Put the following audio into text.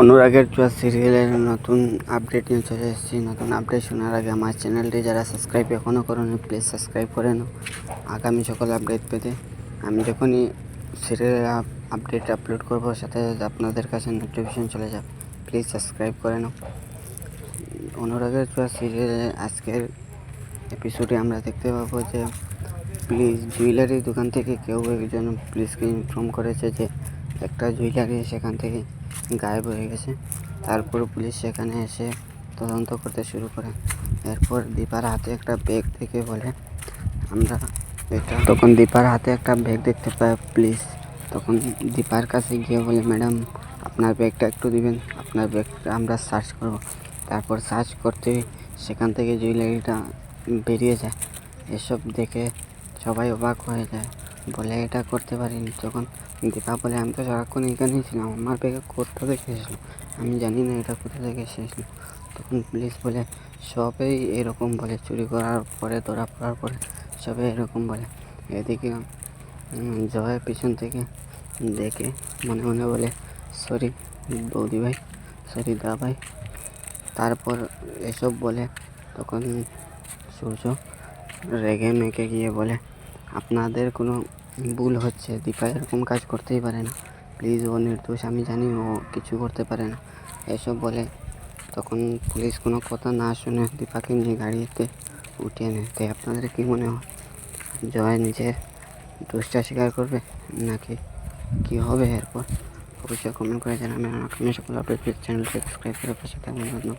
অনুরাগের চুয়া সিরিয়ালের নতুন আপডেট নিয়ে চলে এসেছি। নতুন আপডেট শোনার আগে আমার চ্যানেলটি যারা সাবস্ক্রাইব এখনও করেনি প্লিজ সাবস্ক্রাইব করে নাও। আগামী সকল আপডেট পেতে আমি যখনই সিরিয়াল আপডেট আপলোড করব, সাথে সাথে আপনাদের কাছে নোটিফিকেশন চলে যাবে। প্লিজ সাবস্ক্রাইব করে নাও। অনুরাগের চুয়া সিরিয়ালের আজকের এপিসোডে আমরা দেখতে পাবো যে প্লিজ জুয়েলারি দোকান থেকে কেউ একজন পুলিশকে ইনফর্ম করেছে যে একটা জুয়েলারি সেখান থেকে গায়েব হয়ে গেছে। তারপর পুলিশ সেখানে এসে তদন্ত করতে শুরু করে। এরপর দীপার হাতে একটা ব্যাগ থেকে বলে, আমরা এটা তখন দীপার হাতে একটা ব্যাগ দেখতে পাই প্লিজ তখন দীপার কাছে গিয়ে বলে, ম্যাডাম, আপনার ব্যাগটা একটু দিবেন? আপনার ব্যাগটা আমরা সার্চ করব। তারপর সার্চ করতে সেখান থেকে জুয়েলারিটা বেরিয়ে যায়। এসব দেখে সবাই অবাক হয়ে যায়। বলে এটা করতে পারিনি। তখন দীপা বলে আমি তো সারাক্ষণ এখানেই ছিলাম আমার ব্যাগে কোথা থেকে এসেছিল আমি জানি না এটা কোথা থেকে এসেছিল। তখন পুলিশ বলে সবাই এরকম বলে চুরি করার পরে ধরা পড়ার পরে সবাই এরকম বলে। এদিকে উম, জয় পিছন থেকে দেখে মনে মনে বলে সরি বৌদি ভাই সরি দা ভাই। তারপর এসব বলে তখন সূর্য রেগে মেগে গিয়ে বলে আপনাদের কোনো ভুল হচ্ছে, দীপা এরকম কাজ করতেই পারে না। প্লিজ ও নির্দোষ, আমি জানি ও কিছু করতে পারে না। এসব বলে তখন পুলিশ কোনো কথা না শুনে দীপাকে নিয়ে গাড়িতে উঠিয়ে নেয়। তাই আপনাদের কী মনে হয়, জয় নিজের দোষটা স্বীকার করবে, নাকি কী হবে এরপর? অবশ্যই কমেন্ট করে জানাবেন। আপনি সকল আপডেট চ্যানেলটি সাবস্ক্রাইব করে পাশে থাকবেন ধন্যবাদ।